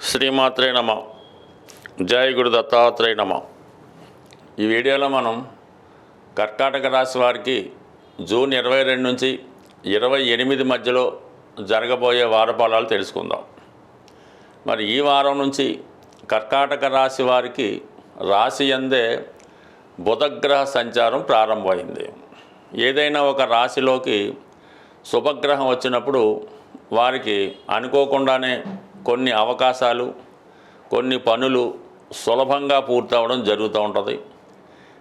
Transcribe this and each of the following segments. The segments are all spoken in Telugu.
శ్రీమాత్రే నమ. జయ గురు దత్తాత్రేయ నమ. ఈ వీడియోలో మనం కర్కాటక రాశి వారికి జూన్ ఇరవై రెండు నుంచి ఇరవై ఎనిమిది మధ్యలో జరగబోయే వారఫలాలు తెలుసుకుందాం. మరి ఈ వారం నుంచి కర్కాటక రాశి వారికి రాశి అందే బుధగ్రహ సంచారం ప్రారంభమైంది. ఏదైనా ఒక రాశిలోకి శుభగ్రహం వచ్చినప్పుడు వారికి అనుకోకుండానే కొన్ని అవకాశాలు కొన్ని పనులు సులభంగా పూర్తవడం జరుగుతూ ఉంటుంది.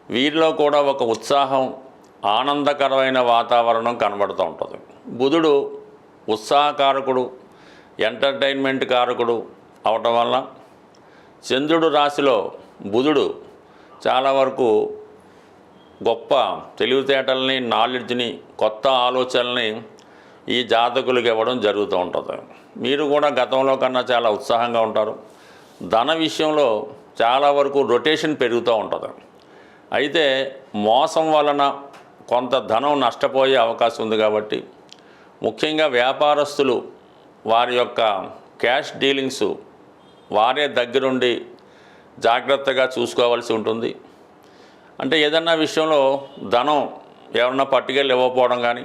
వీరిలో కూడా ఒక ఉత్సాహం ఆనందకరమైన వాతావరణం కనబడుతూ ఉంటుంది. బుధుడు ఉత్సాహకారకుడు ఎంటర్టైన్మెంట్ కారకుడు అవటం వల్ల చంద్రుడు రాశిలో బుధుడు చాలా వరకు గొప్ప తెలివితేటల్ని నాలెడ్జ్ని కొత్త ఆలోచనల్ని ఈ జాతకులకు ఇవ్వడం జరుగుతూ ఉంటుంది. మీరు కూడా గతంలో కన్నా చాలా ఉత్సాహంగా ఉంటారు. ధన విషయంలో చాలా వరకు రొటేషన్ పెరుగుతూ ఉంటుంది. అయితే మోసం వలన కొంత ధనం నష్టపోయే అవకాశం ఉంది కాబట్టి ముఖ్యంగా వ్యాపారస్తులు వారి యొక్క క్యాష్ డీలింగ్స్ వారే దగ్గరుండి జాగ్రత్తగా చూసుకోవాల్సి ఉంటుంది. అంటే ఏదన్నా విషయంలో ధనం ఎవరన్నా పట్టుకెళ్ళి ఇవ్వకపోవడం కానీ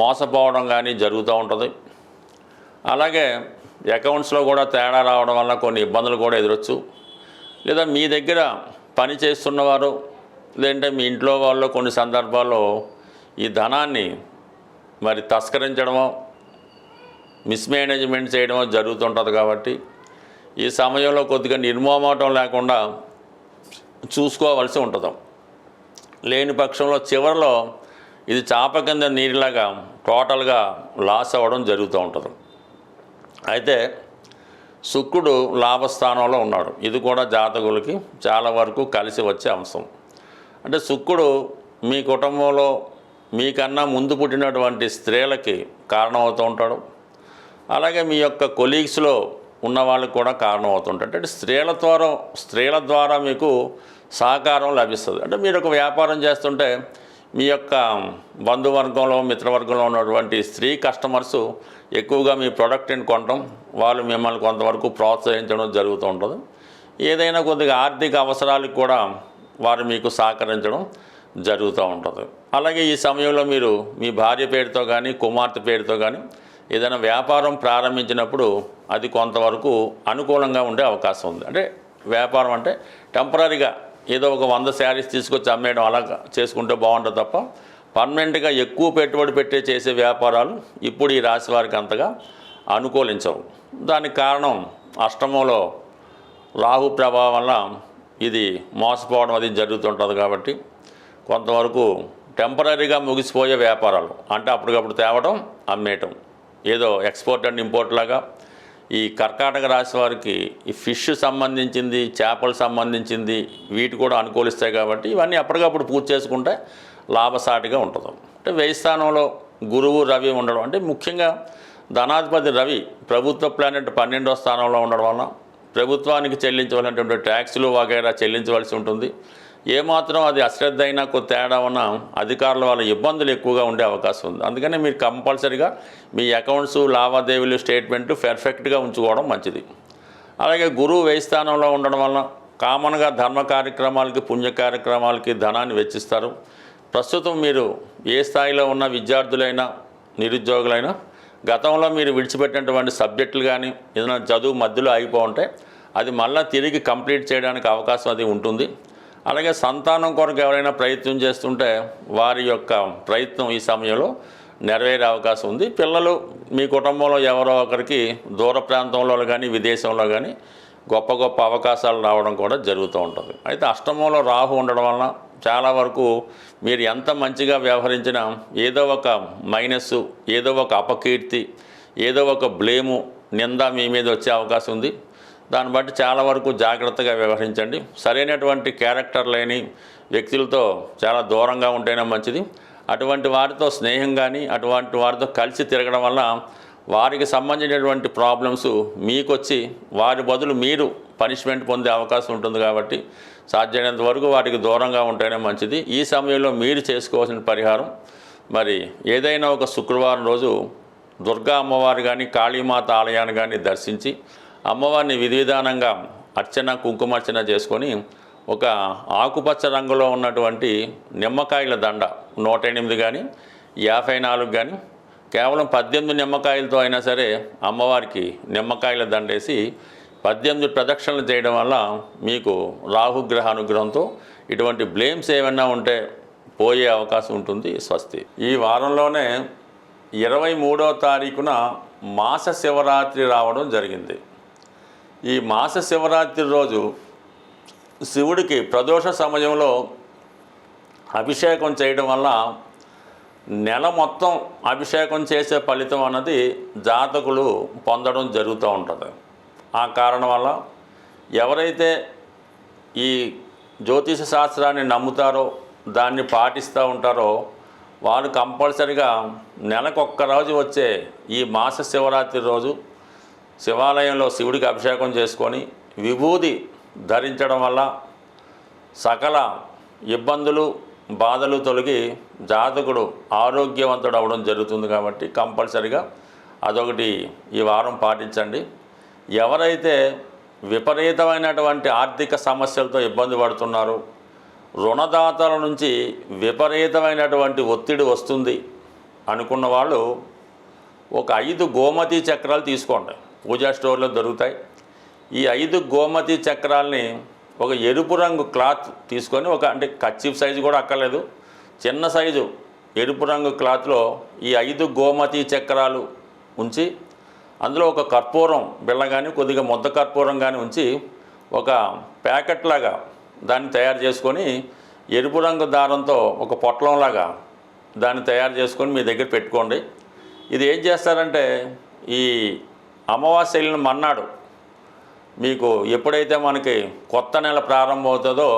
మోసపోవడం కానీ జరుగుతూ ఉంటుంది. అలాగే అకౌంట్స్లో కూడా తేడా రావడం వల్ల కొన్ని ఇబ్బందులు కూడా ఎదురొచ్చు. లేదా మీ దగ్గర పని చేస్తున్నవారు లేదంటే మీ ఇంట్లో వాళ్ళు కొన్ని సందర్భాల్లో ఈ ధనాన్ని మరి తస్కరించడమో మిస్మేనేజ్మెంట్ చేయడమో జరుగుతుంటుంది కాబట్టి ఈ సమయంలో కొద్దిగా నిర్మోమటం లేకుండా చూసుకోవాల్సి ఉంటుంది. లేని పక్షంలో చివరిలో ఇది చాప కింద నీరులాగా టోటల్గా లాస్ అవ్వడం జరుగుతూ ఉంటుంది. అయితే శుక్రుడు లాభస్థానంలో ఉన్నాడు. ఇది కూడా జాతకులకి చాలా వరకు కలిసి వచ్చే అంశం. అంటే శుక్రుడు మీ కుటుంబంలో మీకన్నా ముందు పుట్టినటువంటి స్త్రీలకి కారణమవుతూ ఉంటాడు. అలాగే మీ యొక్క కొలీగ్స్లో ఉన్న వాళ్ళకి కూడా కారణం అంటే స్త్రీల ద్వారా స్త్రీల ద్వారా మీకు సహకారం లభిస్తుంది. అంటే మీరు ఒక వ్యాపారం చేస్తుంటే మీ యొక్క బంధువర్గంలో మిత్రవర్గంలో ఉన్నటువంటి స్త్రీ కస్టమర్స్ ఎక్కువగా మీ ప్రోడక్ట్ని కొనడం వాళ్ళు మిమ్మల్ని కొంతవరకు ప్రోత్సహించడం జరుగుతూ ఉంటుంది. ఏదైనా కొద్దిగా ఆర్థిక అవసరాలకు కూడా వారు మీకు సహకరించడం జరుగుతూ ఉంటుంది. అలాగే ఈ సమయంలో మీరు మీ భార్య పేరుతో కానీ కుమార్తె పేరుతో కానీ ఏదైనా వ్యాపారం ప్రారంభించినప్పుడు అది కొంతవరకు అనుకూలంగా ఉండే అవకాశం ఉంది. అంటే వ్యాపారం అంటే టెంపరీగా ఏదో ఒక వంద శారీస్ తీసుకొచ్చి అమ్మేయడం అలా చేసుకుంటే బాగుంటుంది తప్ప పర్మనెంట్గా ఎక్కువ పెట్టుబడి పెట్టే చేసే వ్యాపారాలు ఇప్పుడు ఈ రాశి వారికి అంతగా అనుకూలించవు. దానికి కారణం అష్టమంలో రాహు ప్రభావం వల్ల ఇది మోసపోవడం అది జరుగుతుంటుంది కాబట్టి కొంతవరకు టెంపరీగా ముగిసిపోయే వ్యాపారాలు అంటే అప్పటికప్పుడు తేవడం అమ్మేయటం ఏదో ఎక్స్పోర్ట్ అండ్ ఇంపోర్ట్ లాగా ఈ కర్కాటక రాశి వారికి ఈ ఫిష్ సంబంధించింది చేపలు సంబంధించింది వీటి కూడా అనుకూలిస్తాయి కాబట్టి ఇవన్నీ అప్పటికప్పుడు పూర్తి చేసుకుంటే లాభసాటిగా ఉంటుంది. అంటే వ్యయ స్థానంలో గురువు రవి ఉండడం అంటే ముఖ్యంగా ధనాధిపతి రవి ప్రభుత్వ ప్లానెట్ పన్నెండో స్థానంలో ఉండడం వలన ప్రభుత్వానికి చెల్లించవలసినటువంటి ట్యాక్సులు వగైరా చెల్లించవలసి ఉంటుంది. ఏమాత్రం అది అశ్రద్ధ అయినా కొద్ది తేడా ఉన్న అధికారుల వల్ల ఇబ్బందులు ఎక్కువగా ఉండే అవకాశం ఉంది. అందుకని మీరు కంపల్సరీగా మీ అకౌంట్స్ లావాదేవీలు స్టేట్మెంట్ పెర్ఫెక్ట్గా ఉంచుకోవడం మంచిది. అలాగే గురువు వ్యయ స్థానంలో ఉండడం వలన కామన్గా ధర్మ కార్యక్రమాలకి పుణ్య కార్యక్రమాలకి ధనాన్ని వెచ్చిస్తారు. ప్రస్తుతం మీరు ఏ స్థాయిలో ఉన్న విద్యార్థులైనా నిరుద్యోగులైనా గతంలో మీరు విడిచిపెట్టినటువంటి సబ్జెక్టులు కానీ ఏదైనా చదువు మధ్యలో ఆగిపో ఉంటే అది మళ్ళీ తిరిగి కంప్లీట్ చేయడానికి అవకాశం అది ఉంటుంది. అలాగే సంతానం కొరకు ఎవరైనా ప్రయత్నం చేస్తుంటే వారి యొక్క ప్రయత్నం ఈ సమయంలో నెరవేరే అవకాశం ఉంది. పిల్లలు మీ కుటుంబంలో ఎవరో ఒకరికి దూర ప్రాంతంలో కానీ విదేశంలో కానీ గొప్ప గొప్ప అవకాశాలు రావడం కూడా జరుగుతూ ఉంటుంది. అయితే అష్టమంలో రాహు ఉండడం వలన చాలా వరకు మీరు ఎంత మంచిగా వ్యవహరించినా ఏదో ఒక మైనస్ ఏదో ఒక అపకీర్తి ఏదో ఒక బ్లేము నింద మీ మీద వచ్చే అవకాశం ఉంది. దాన్ని బట్టి చాలా వరకు జాగ్రత్తగా వ్యవహరించండి. సరైనటువంటి క్యారెక్టర్ లేని వ్యక్తులతో చాలా దూరంగా ఉంటేనే మంచిది. అటువంటి వారితో స్నేహం కానీ అటువంటి వారితో కలిసి తిరగడం వల్ల వారికి సంబంధించినటువంటి ప్రాబ్లమ్స్ మీకు వచ్చి వారి బదులు మీరు పనిష్మెంట్ పొందే అవకాశం ఉంటుంది కాబట్టి సాధ్యమైనంత వరకు వాటికి దూరంగా ఉంటేనే మంచిది. ఈ సమయంలో మీరు చేసుకోవాల్సిన పరిహారం మరి ఏదైనా ఒక శుక్రవారం రోజు దుర్గా అమ్మవారు కానీ కాళీమాత ఆలయాన్ని కానీ దర్శించి అమ్మవారిని విధి విధానంగా అర్చన కుంకుమార్చన చేసుకొని ఒక ఆకుపచ్చ రంగులో ఉన్నటువంటి నిమ్మకాయల దండ నూట ఎనిమిది కానీ యాభై నాలుగు కానీ కేవలం పద్దెనిమిది నిమ్మకాయలతో అయినా సరే అమ్మవారికి నిమ్మకాయల దండేసి పద్దెనిమిది ప్రదక్షిణలు చేయడం వల్ల మీకు రాహుగ్రహ అనుగ్రహంతో ఇటువంటి బ్లేమ్స్ ఏమైనా ఉంటే పోయే అవకాశం ఉంటుంది స్వస్తి. ఈ వారంలోనే ఇరవై మూడో తారీఖున మాస శివరాత్రి రావడం జరిగింది. ఈ మాస శివరాత్రి రోజు శివుడికి ప్రదోష సమయంలో అభిషేకం చేయడం వల్ల నెల మొత్తం అభిషేకం చేసే ఫలితం అన్నది జాతకులు పొందడం జరుగుతూ ఉంటుంది. ఆ కారణం వల్ల ఎవరైతే ఈ జ్యోతిష శాస్త్రాన్ని నమ్ముతారో దాన్ని పాటిస్తూ ఉంటారో వారు కంపల్సరిగా నెలకొక్క రోజు వచ్చే ఈ మాస శివరాత్రి రోజు శివాలయంలో శివుడికి అభిషేకం చేసుకొని విభూది ధరించడం వల్ల సకల ఇబ్బందులు బాధలు తొలగి జాతకుడు ఆరోగ్యవంతుడు అవడం జరుగుతుంది కాబట్టి కంపల్సరిగా అదొకటి ఈ వారం పాటించండి. ఎవరైతే విపరీతమైనటువంటి ఆర్థిక సమస్యలతో ఇబ్బంది పడుతున్నారో రుణదాతల నుంచి విపరీతమైనటువంటి ఒత్తిడి వస్తుంది అనుకున్న వాళ్ళు ఒక ఐదు గోమతి చక్రాలు తీసుకోండి. పూజా స్టోర్లో దొరుకుతాయి. ఈ ఐదు గోమతి చక్రాల్ని ఒక ఎరుపు రంగు క్లాత్ తీసుకొని ఒక అంటే కచ్చిప్ సైజు కూడా అక్కర్లేదు. చిన్న సైజు ఎరుపు రంగు క్లాత్లో ఈ ఐదు గోమతి చక్రాలు ఉంచి అందులో ఒక కర్పూరం బిళ్ళ కానీ కొద్దిగా ముద్ద కర్పూరం కానీ ఉంచి ఒక ప్యాకెట్ లాగా దాన్ని తయారు చేసుకొని ఎరుపు రంగు దారంతో ఒక పొట్లంలాగా దాన్ని తయారు చేసుకొని మీ దగ్గర పెట్టుకోండి. ఇది ఏం చేస్తారంటే ఈ అమావాస్య వెళ్ళిన మన్నాడు మీకు ఎప్పుడైతే మనకి కొత్త నెల ప్రారంభం అవుతుందో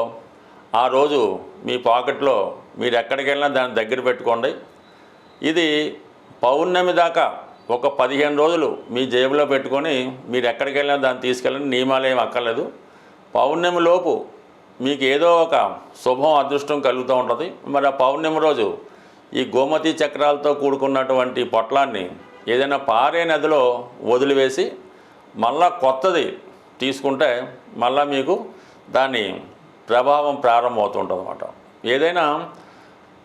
ఆ రోజు మీ పాకెట్లో మీరు ఎక్కడికి వెళ్ళినా దాన్ని దగ్గర పెట్టుకోండి. ఇది పౌర్ణమి దాకా ఒక పదిహేను రోజులు మీ జేబులో పెట్టుకొని మీరు ఎక్కడికి వెళ్ళినా దాన్ని తీసుకెళ్ళండి నియమాలు ఏం అక్కర్లేదు. పౌర్ణమి లోపు మీకు ఏదో ఒక శుభం అదృష్టం కలుగుతూ ఉంటుంది. మరి ఆ పౌర్ణమి రోజు ఈ గోమతి చక్రాలతో కూడుకున్నటువంటి పొట్లాన్ని ఏదైనా పారే నదిలో వదిలివేసి మళ్ళా కొత్తది తీసుకుంటే మళ్ళా మీకు దాని ప్రభావం ప్రారంభమవుతుంటుంది అనమాట ఏదైనా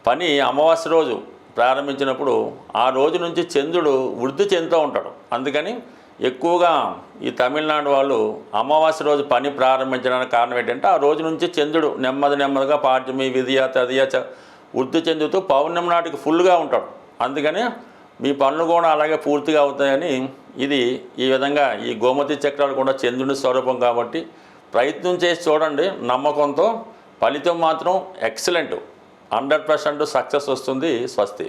పని అమావాస్య రోజు ప్రారంభించినప్పుడు ఆ రోజు నుంచి చంద్రుడు వృద్ధి చెందుతూ ఉంటాడు. అందుకని ఎక్కువగా ఈ తమిళనాడు వాళ్ళు అమావాస్య రోజు పని ప్రారంభించడానికి కారణం ఏంటంటే ఆ రోజు నుంచి చంద్రుడు నెమ్మది నెమ్మదిగా పాఠ్యమి విధియ తదియ చ వృద్ధి చెందుతూ పౌర్ణమి నాటికి ఫుల్గా ఉంటాడు. అందుకని మీ పనులు కూడా అలాగే పూర్తిగా అవుతాయని ఇది ఈ విధంగా ఈ గోమతి చక్రాలు కూడా చంద్రుని స్వరూపం కాబట్టి ప్రయత్నం చేసి చూడండి. నమ్మకంతో ఫలితం మాత్రం ఎక్సలెంట్. హండ్రెడ్ పర్సెంట్ సక్సెస్ వస్తుంది స్వస్తి.